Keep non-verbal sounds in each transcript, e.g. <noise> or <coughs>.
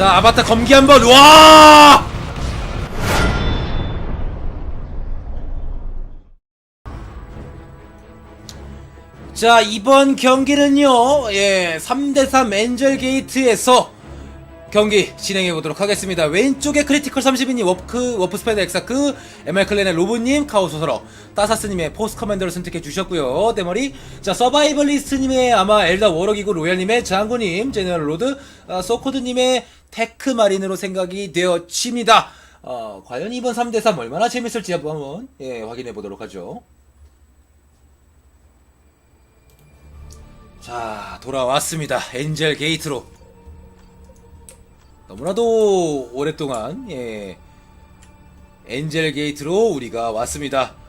자 아바타 검기 한번 와 자 이번 경기는요 예 3대3 엔젤 게이트에서 경기 진행해 보도록 하겠습니다. 왼쪽에 크리티컬 30인님 워크 워프 스파이더 엑사크 MR 클랜의 로보님 카오소서러 따사스님의 포스 커맨더를 선택해 주셨고요. 대머리 자 서바이벌리스트님의 아마 엘다 워럭이고 로얄님의 장군님 제너럴 로드 아, 소코드님의 테크 마린으로 생각이 되어집니다. 어, 과연 이번 3대3 얼마나 재밌을지 한번 예, 확인해 보도록 하죠. 자 돌아왔습니다. 엔젤 게이트로 너무나도 오랫동안 예 엔젤 게이트로 우리가 왔습니다.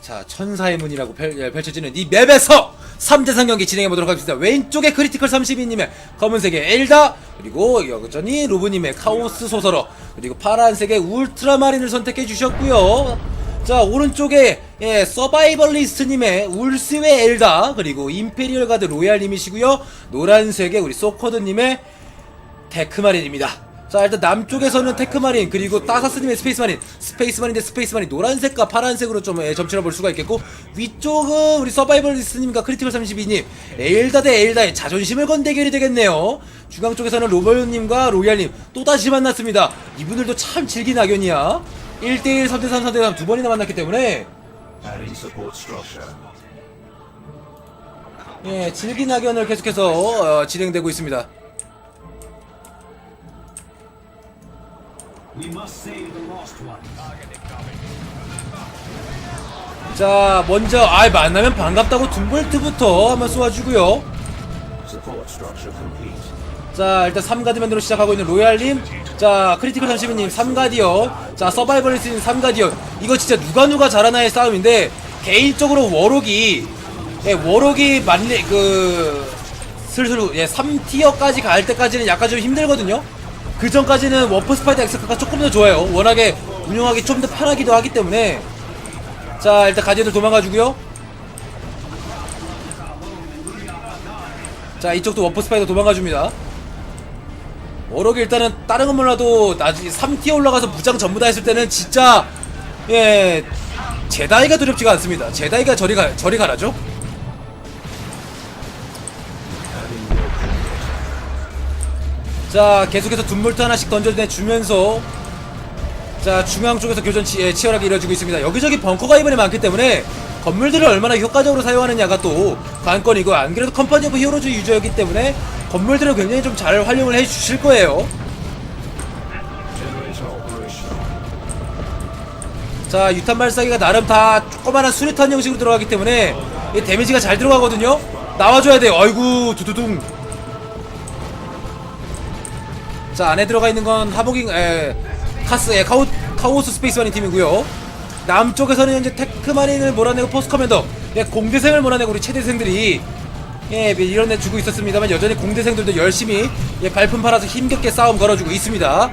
자 천사의 문이라고 펼, 예, 펼쳐지는 이 맵에서 3대3 경기 진행해 보도록 하겠습니다. 왼쪽에 크리티컬 32님의 검은색의 엘다 그리고 여전히 로브님의 카오스 소설어 그리고 파란색의 울트라마린을 선택해 주셨고요. 자 오른쪽에 예, 서바이벌리스트님의 울스웨 엘다 그리고 임페리얼 가드 로얄님이시고요. 노란색의 우리 소커드님의 테크마린입니다. 자 일단 남쪽에서는 테크마린 그리고 따사스님의 스페이스마린. 스페이스마린 대 스페이스마린 노란색과 파란색으로 좀 예, 점치러 볼 수가 있겠고 위쪽은 우리 서바이벌리스트님과 크리티컬 32님. 엘다 대 엘다의 자존심을 건 대결이 되겠네요. 중앙 쪽에서는 로버님과 로얄님 또다시 만났습니다. 이분들도 참 질긴 악연이야. 1대1 3대3 3대3 두 번이나 만났기 때문에. 예 질긴 악연을 계속해서 어, 진행되고 있습니다 자 먼저 아 만나면 반갑다고 둠볼트부터 한번 쏘아주고요. 자 일단 3가디맨으로 시작하고 있는 로얄님. 자 크리티컬 32님 3가디언 자 서바이벌리스트님 3가디언 이거 진짜 누가 누가 잘하나의 싸움인데 개인적으로 워록이 예, 워록이 만리 그 슬슬 예 3티어까지 갈 때까지는 약간 좀 힘들거든요 그 전까지는 워프 스파이더 엑스카가 조금 더 좋아요. 워낙에 운용하기 좀 더 편하기도 하기 때문에. 자 일단 가디언들 도망가주고요. 자 이쪽도 워프 스파이더 도망가줍니다. 워럭이 일단은 다른 건 몰라도 나중에 3티어 올라가서 무장 전부 다 했을 때는 진짜 예 제다이가 두렵지가 않습니다. 제다이가 저리 가 저리 가라죠 자 계속해서 둠볼트 하나씩 던져주면서 자 중앙 쪽에서 교전 치, 예, 치열하게 이루어지고 있습니다. 여기저기 벙커가 이번에 많기 때문에 건물들을 얼마나 효과적으로 사용하느냐가 또 관건이고 안 그래도 컴퍼니 오브 히어로즈 유저였기 때문에 건물들을 굉장히 좀 잘 활용을 해 주실 거예요. 자 유탄 발사기가 나름 다 조그마한 수류탄 형식으로 들어가기 때문에 이 데미지가 잘 들어가거든요. 나와줘야 돼요. 아이고 두두둥 자 안에 들어가 있는 건 하복인 에 카스 에 카오 카오스 스페이스마린 팀이고요. 남쪽에서는 현재 테크마린을 몰아내고 포스 커맨더 예, 공대생을 몰아내고 우리 최대생들이 예 이런 애 주고 있었습니다만 여전히 공대생들도 열심히 예 발품 팔아서 힘겹게 싸움 걸어주고 있습니다.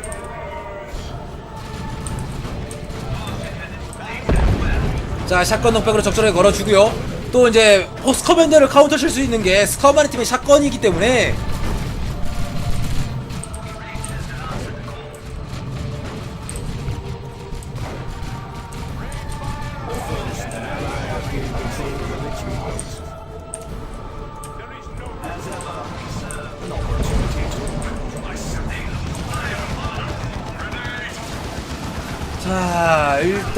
자 샷건 넉백으로 적절하게 걸어주고요. 또 이제 포스 커맨더를 카운터 칠 수 있는 게 스카우마리 팀의 샷건이기 때문에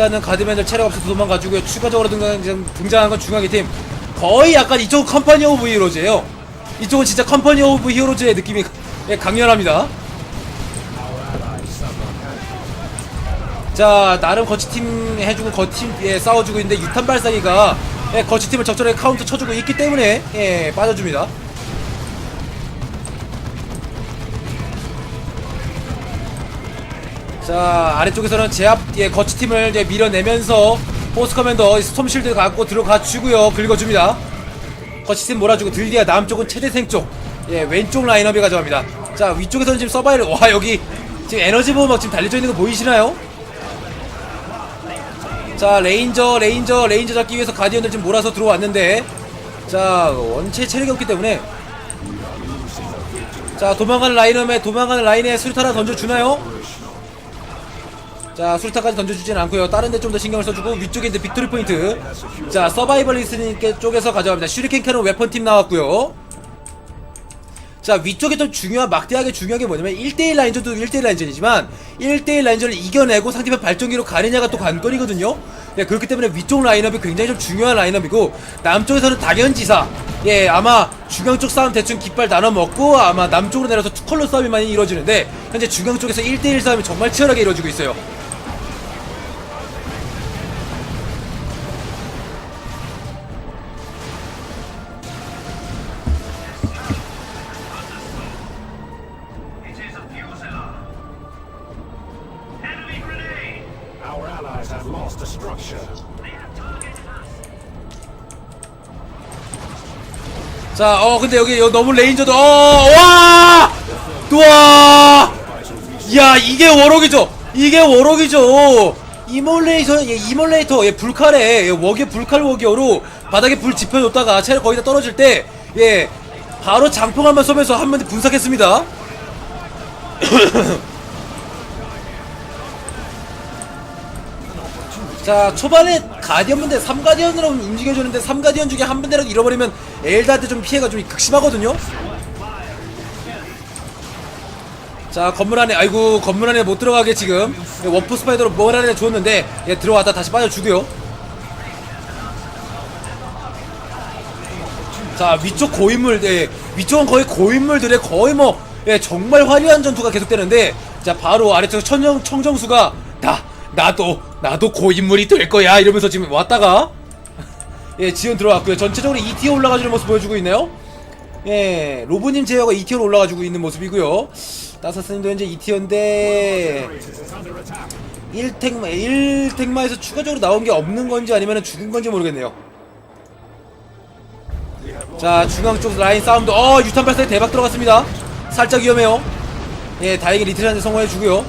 일단은 가드맨들 체력 없어서 도망가주고요. 추가적으로 등장, 등장한 건 중앙의 팀. 거의 약간 이쪽은 컴퍼니 오브 히어로즈예요. 이쪽은 진짜 컴퍼니 오브 히어로즈의 느낌이 예, 강렬합니다. 자 나름 거치팀 해주고 거치팀 예, 싸워주고 있는데 유탄 발사기가 예, 거치팀을 적절하게 카운터 쳐주고 있기 때문에 예, 빠져줍니다 자 아래쪽에서는 제압 예, 거치팀을 이제 밀어내면서 포스 커맨더 스톰 실드 갖고 들어가 주고요 긁어줍니다 거치팀 몰아주고 들리아 남쪽은 최대생 쪽 예, 왼쪽 라인업이 가져갑니다 자 위쪽에서는 지금 서바이를 와 여기 지금 에너지 보호막 지금 달려져 있는 거 보이시나요? 자 레인저 레인저 레인저 잡기 위해서 가디언들 지금 몰아서 들어왔는데 자 원체 체력이 없기 때문에 자 도망가는 라인업에 도망가는 라인에 수류탄 하나 던져주나요? 자 수류탄까지 던져주진 않고요. 다른 데 좀 더 신경을 써주고 위쪽에 있는 빅토리 포인트. 자 서바이벌리스트 쪽에서 가져갑니다. 슈리켄 캐논 웨펀팀 나왔고요. 자 위쪽에 좀 중요한 막대하게 중요한 게 뭐냐면 1대1 라인전도 1대1 라인전이지만 1대1 라인전을 이겨내고 상대편 발전기로 가느냐가 또 관건이거든요. 네, 그렇기 때문에 위쪽 라인업이 굉장히 좀 중요한 라인업이고 남쪽에서는 당연지사. 예 아마 중앙 쪽 싸움 대충 깃발 나눠 먹고 아마 남쪽으로 내려서 투컬러 싸움이 많이 이루어지는데 현재 중앙 쪽에서 1대1 싸움이 정말 치열하게 이루어지고 있어요 자, 어, 근데 여기, 너무 레인저도, 어, 와! 우와! 야, 이게 워럭이죠! 이게 워럭이죠! 이몰레이션, 예, 이몰레이터, 예, 불칼에, 예, 웍의 불칼 워기어로 바닥에 불 지펴줬다가 체력 거의 다 떨어질 때, 예, 바로 장풍 한번 쏘면서 한 번 분석했습니다. <coughs> 자 초반에 가디언 분대 3가디언으로 움직여주는데 3가디언 중에 한 분대라도 잃어버리면 엘다한테 좀 피해가 좀 극심하거든요. 자 건물 안에 아이고 건물 안에 못 들어가게 지금. 예, 원프 스파이더로 뭘 안에 줬는데 예, 들어왔다. 다시 빠져주고요. 자 위쪽 고인물 예, 위쪽은 거의 고인물들의 거의 뭐 예, 정말 화려한 전투가 계속되는데 자 바로 아래쪽 천정 청정수가 나 나도 나도 고인물이 될 거야. 이러면서 지금 왔다가 예 지원 들어왔고요. 전체적으로 2티어 올라가주는 모습 보여주고 있네요. 예 로보님 제어가 2티어로 올라가지고 있는 모습이고요. 따사스님도 현재 2티어인데 1택마 1택마에서 추가적으로 나온 게 없는 건지 아니면 죽은 건지 모르겠네요. 자 중앙 쪽 라인 싸움도 어 유탄 발사에 대박 들어갔습니다. 살짝 위험해요. 예 다행히 리트한테 성공해주고요.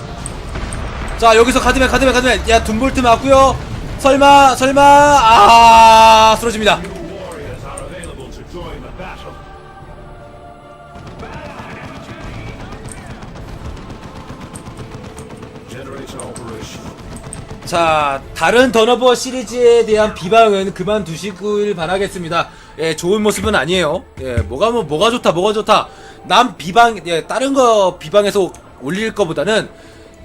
자 여기서 가드맨 가드맨 가드맨 야 둠볼트 맞고요 설마 설마 아 쓰러집니다. 자 다른 던어버 시리즈에 대한 비방은 그만두시길 바라겠습니다. 예 좋은 모습은 아니에요. 예 뭐가 뭐 뭐가 좋다 뭐가 좋다. 남 비방 예 다른 거 비방해서 올릴 거보다는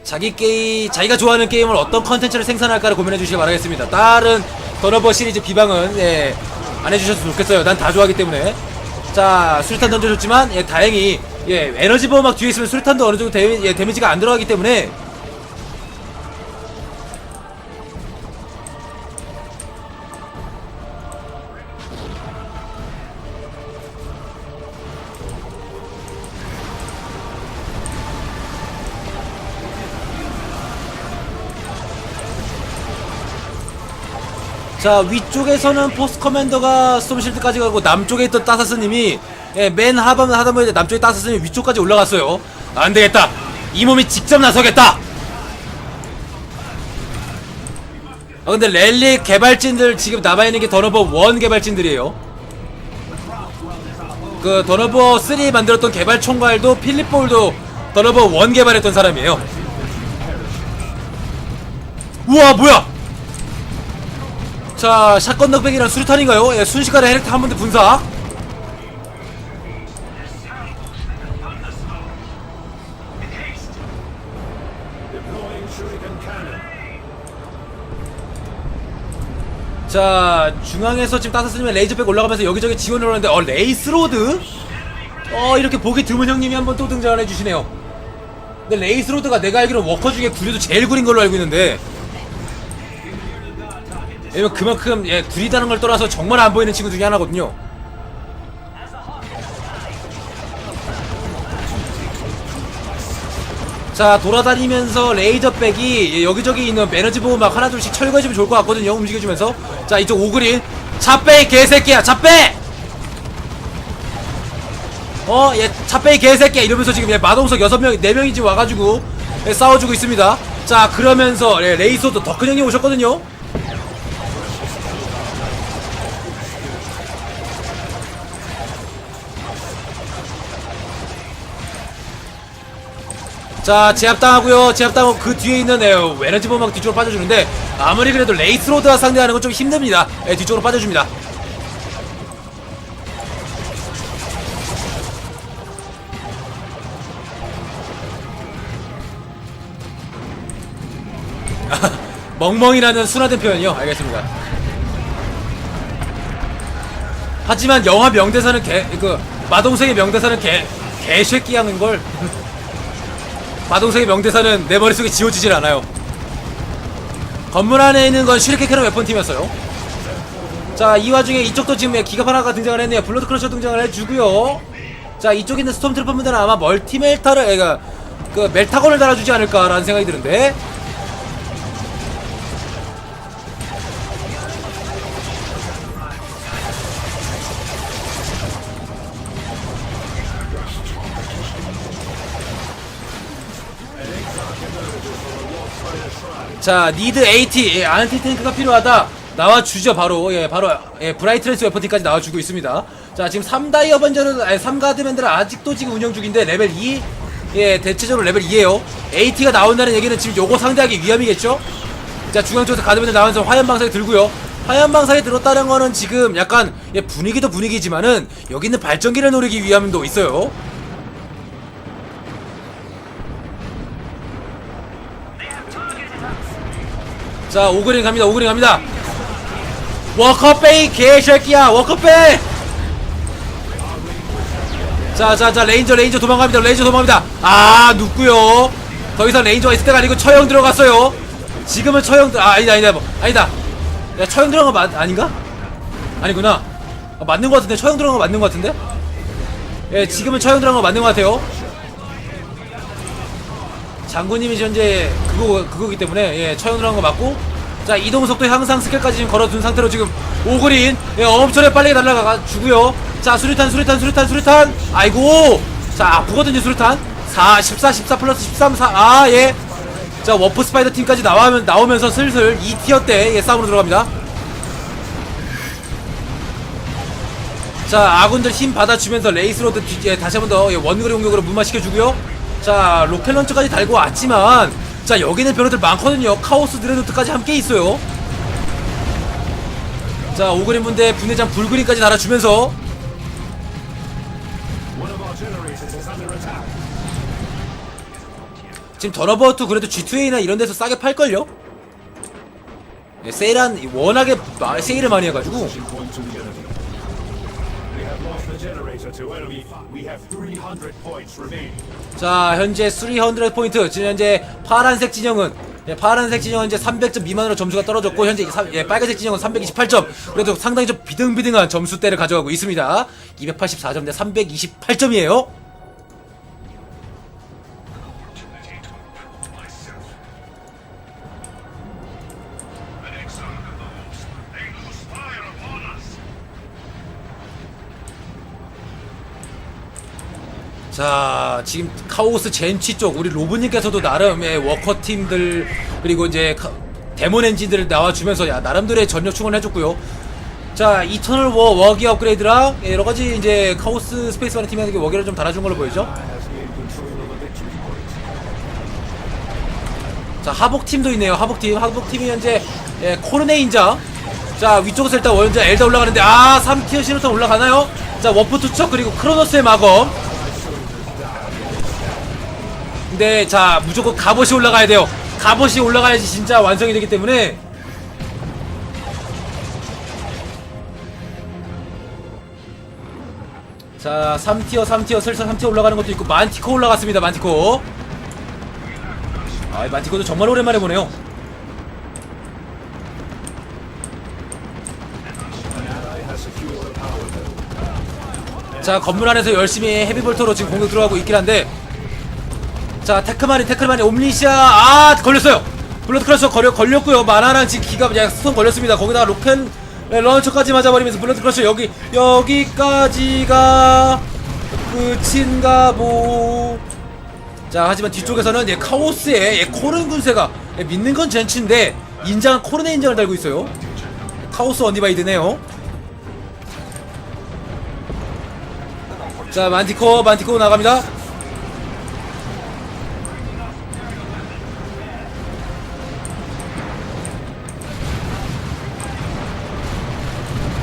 자기 게임 자기가 좋아하는 게임을 어떤 컨텐츠를 생산할까를 고민해 주시기 바라겠습니다. 다른 던어버 시리즈 비방은 예 안 해주셨으면 좋겠어요. 난 다 좋아하기 때문에. 자 수류탄 던져줬지만 예 다행히 예 에너지 보호막 뒤에 있으면 수류탄도 어느 정도 데미, 예, 데미지가 안 들어가기 때문에 자 위쪽에서는 포스 커맨더가 스톰실드까지 가고 남쪽에 있던 따사스님이 예, 맨 하반 하다보니 남쪽에 따사스님이 위쪽까지 올라갔어요. 안되겠다. 이 몸이 직접 나서겠다. 아 근데 랠리 개발진들 지금 남아있는 게 더너버 1 개발진들이에요. 그 더너버 3 만들었던 개발 총괄도 필립 볼도 더너버 1 개발했던 사람이에요. 우와 뭐야 자, 샷건 넉백이랑 수류탄인가요? 예, 순식간에 헤렉트 한 번더 분사. 자, 중앙에서 지금 따뜻스님의 레이저백 올라가면서 여기저기 지원을 하는데, 어, 레이스로드? 어, 이렇게 보기 드문 형님이 한번 또 등장을 해주시네요. 근데 레이스로드가 내가 알기로 워커 중에 구려도 제일 구린 걸로 알고 있는데, 왜냐면 그만큼, 예, 구리다는 걸 떠나서 정말 안 보이는 친구 중에 하나거든요. 자 돌아다니면서 레이저백이 예, 여기저기 있는 에너지 보호 막 하나 둘씩 철거해주면 좋을 것 같거든요 움직여주면서. 자 이쪽 오그린 차빼 개새끼야 차빼 어얘 차빼 개새끼야. 이러면서 지금 얘 마동석 여섯 명네 명이 지금 와가지고 예, 싸워주고 있습니다. 자 그러면서 예, 레이소도 덕큰 형님 오셨거든요 자 제압당하고요. 제압당하고 그 뒤에 있는 에, 에너지 보막 뒤쪽으로 빠져주는데 아무리 그래도 레이스로드와 상대하는 건 좀 힘듭니다. 에, 뒤쪽으로 빠져줍니다. <laughs> 멍멍이라는 순화된 표현이요? 알겠습니다. 하지만 영화 명대사는 개, 그, 마동석의 명대사는 개, 개새끼 하는 걸. <laughs> 마동석의 명대사는 내 머릿속에 지워지질 않아요. 건물 안에 있는 건 슈리케크는 웨폰팀이었어요. 자, 이 와중에 이쪽도 지금 기갑 하나가 등장을 했네요. 블러드 크러셔 등장을 해주고요. 자, 이쪽에 있는 스톰 트루퍼 분들은 아마 멀티 멜타를, 그러니까, 그, 멜타곤을 달아주지 않을까라는 생각이 드는데. 자, 니드 AT, 예, 안티 탱크가 필요하다. 나와주죠, 바로. 예, 바로, 예, 브라이트레스 웨퍼티까지 나와주고 있습니다. 자, 지금 3다이 어벤져는, 아니, 3가드맨들은 아직도 지금 운영 중인데, 레벨 2. 예, 대체적으로 레벨 2에요. AT가 나온다는 얘기는 지금 요거 상대하기 위함이겠죠? 자, 중앙 쪽에서 가드맨들 나오면서 화염방사기 들고요. 화염방사기 들었다는 거는 지금 약간, 예, 분위기도 분위기지만은, 여기 있는 발전기를 노리기 위함도 있어요. 자 오그린 갑니다 오그린 갑니다. 워커페이 개새끼야 워커페이! 자자자 레인저 레인저 도망갑니다 레인저 도망갑니다. 아 눕구요. 더 이상 레인저가 있을 때가 아니고 처형 들어갔어요. 지금은 처형 들- 아 아니다 아니다 뭐, 아니다. 야 처형 들어간 거 맞, 아닌가? 아니구나. 아, 맞는 거 같은데 처형 들어간 거 맞는 거 같은데? 예 지금은 처형 들어간 거 맞는 거 같아요 장군님이 현재 그거 그거기 때문에 예 처형 들어간 거 맞고. 자 이동 속도 향상 스킬까지 지금 걸어둔 상태로 지금 오그린 예 엄청나게 빨리 날아가 주고요. 자 수류탄 수류탄 수류탄 수류탄. 아이고. 자 아프거든요 수류탄. 4 14 14 플러스 13 4아 예 자 워프 스파이더 팀까지 나오면 나오면서 슬슬 2티어 때 예, 싸움으로 들어갑니다. 자 아군들 힘 받아주면서 레이스로드 뒤, 예, 다시 한번더 원거리 공격으로 무마시켜주고요 자 로켓 런처까지 달고 왔지만 자 여기는 변호들 많거든요 카오스 드레노트까지 함께 있어요 자 오그린 분대 분대장 불그린까지 달아주면서. 지금 더러버트 그래도 G2A나 이런 데서 싸게 팔걸요? 예, 세일한 워낙에 마- 세일을 많이 해가지고 자 현재 300 포인트. 지금 현재 파란색 진영은 예, 파란색 진영은 이제 300점 미만으로 점수가 떨어졌고 현재 사- 예, 빨간색 진영은 328점. 그래도 상당히 좀 비등비등한 점수대를 가져가고 있습니다. 284점 대 328점이에요 자 지금 카오스 젠치 쪽 우리 로브님께서도 나름의 워커 팀들 그리고 이제 카- 데몬 엔진들을 나와주면서 야 나름대로의 전력 충원을 해줬고요 자 이터널 워 워기 업그레이드랑 예, 여러 가지 이제 카오스 스페이스 바는 팀에게 워기를 좀 달아준 걸로 보이죠 Has gained control of the victory point. 자 하복 팀도 있네요 하복 팀 하복 팀이 현재 예, 코르네 인장 자 위쪽에서 일단 원자 엘다 올라가는데 아 3티어 신호탄 올라가나요? 자 워프 투척 그리고 크로노스의 마검 근데 자 무조건 갑옷이 올라가야 돼요 갑옷이 올라가야지 진짜 완성이 되기 때문에 자 3티어 3티어 슬슬 3티어 올라가는 것도 있고 만티코 올라갔습니다 만티코 아, 이 만티코도 정말 오랜만에 보네요. 자, 건물 안에서 열심히 헤비볼터로 지금 공격 들어가고 있긴 한데. 자, 테크마니, 테크마니, 옴니시아, 아, 걸렸어요! 블러드 크러셔 걸려, 걸렸고요. 마나랑 지금 기가 그냥 스톤 걸렸습니다. 거기다가 로켓 네, 런처까지 맞아버리면서 블러드 크러셔 여기, 여기까지가 끝인가 보. 자 하지만 뒤쪽에서는 예, 카오스의 예, 코른 군세가 예, 믿는 건 젠치인데 인장은 코른의 인장을 달고 있어요 카오스 언디바이드네요 자 만티코 만티코 나갑니다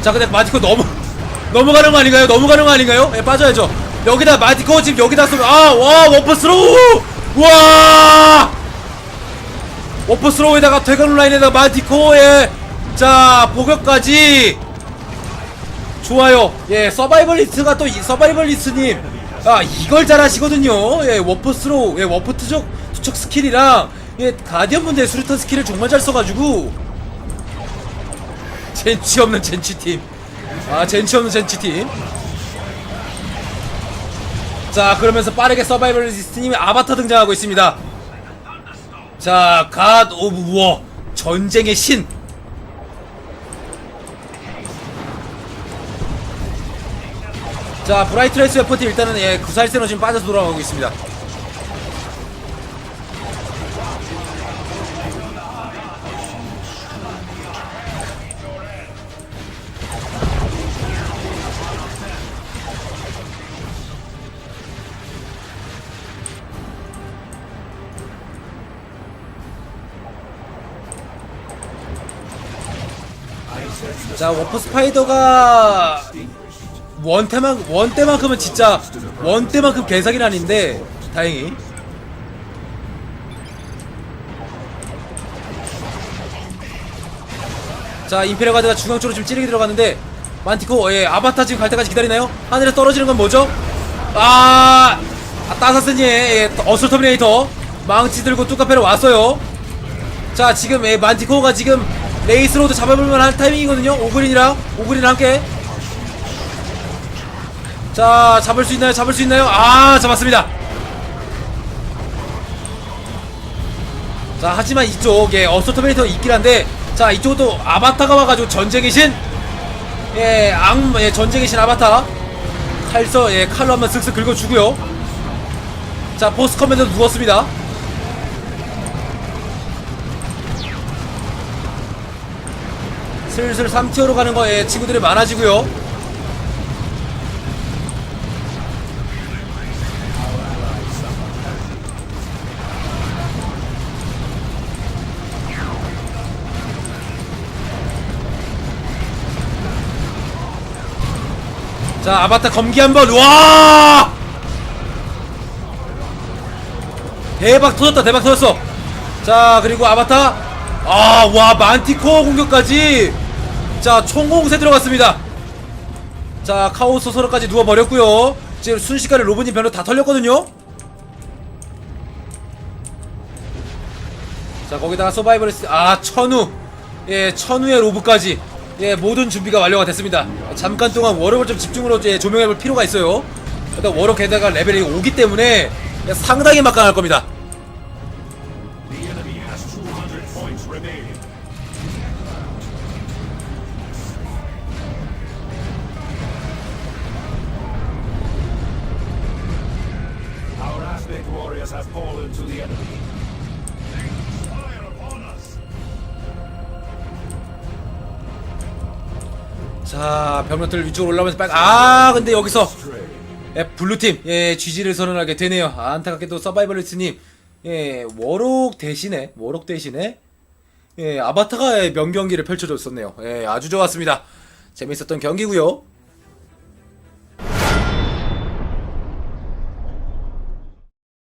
자 근데 마티코 너무 <laughs> 넘어가는 거 아닌가요? 넘어가는 거 아닌가요? 예 빠져야죠. 여기다 마티코 지금 여기다 쏘면 아와 워퍼스로우! 와! 워퍼스로우에다가 퇴근 라인에다가 마티코의 자 복역까지. 좋아요. 예 서바이벌리스트가 또 이- 서바이벌리스트님. 아 이걸 잘하시거든요. 예 워퍼스로우 예 워퍼 투척 투척 스킬이랑 예 가디언 분들의 수류탄 스킬을 정말 잘 써가지고 젠치 없는 젠치 팀. 아, 젠치 없는 젠치 팀. 자, 그러면서 빠르게 서바이벌리스트님의 아바타 등장하고 있습니다. 자, 갓 오브 워. 전쟁의 신. 자, 브라이트 레이스 웨퍼티 일단은 예, 구살세로 지금 빠져서 돌아가고 있습니다. 자, 워퍼 스파이더가 원때만 원때만큼은 진짜 원때만큼 개사기는 아닌데 다행히 자 임페리얼 가드가 중앙 쪽으로 지금 찌르게 들어갔는데 만티코 예 아바타 지금 갈 때까지 기다리나요? 하늘에 떨어지는 건 뭐죠? 아, 아 따사스니 예, 어슬 터미네이터 망치 들고 뚜카페로 왔어요 자 지금 예, 만티코가 지금 레이스로도 잡아볼만 한 타이밍이거든요. 오그린이랑 오그린이랑 함께. 자 잡을 수 있나요? 잡을 수 있나요? 아 잡았습니다. 자 하지만 이쪽에 어스터메이터 있긴 한데 자 이쪽도 아바타가 와가지고 전쟁의 신 예, 악, 예, 전쟁의 신 아바타. 칼서 예, 칼로 한번 슥슥 긁어주고요. 자 보스 커맨더 누웠습니다 슬슬 3티어로 가는 거에 친구들이 많아지고요. 자 아바타 검기 한번. 와! 대박 터졌다 대박 터졌어. 자 그리고 아바타 아 와 만티코어 공격까지. 자 총공세 들어갔습니다. 자 카오스 소로까지 누워버렸고요. 지금 순식간에 로봇님 변호 다 털렸거든요. 자 거기다가 서바이벌리스 아 천우. 예 천우의 로브까지. 예 모든 준비가 완료가 됐습니다. 잠깐 동안 워럭을 좀 집중으로 예, 조명해볼 필요가 있어요. 일단 워럭 게다가 레벨이 5기 때문에 상당히 막강할 겁니다 자 병력들 위쪽으로 올라오면서 빨리 아 근데 여기서 예, 블루팀 예 GG를 선언하게 되네요. 아, 안타깝게도 서바이벌리스님 예 워록 대신에 워록 대신에 예 아바타가 명경기를 펼쳐줬었네요. 예 아주 좋았습니다. 재밌었던 경기고요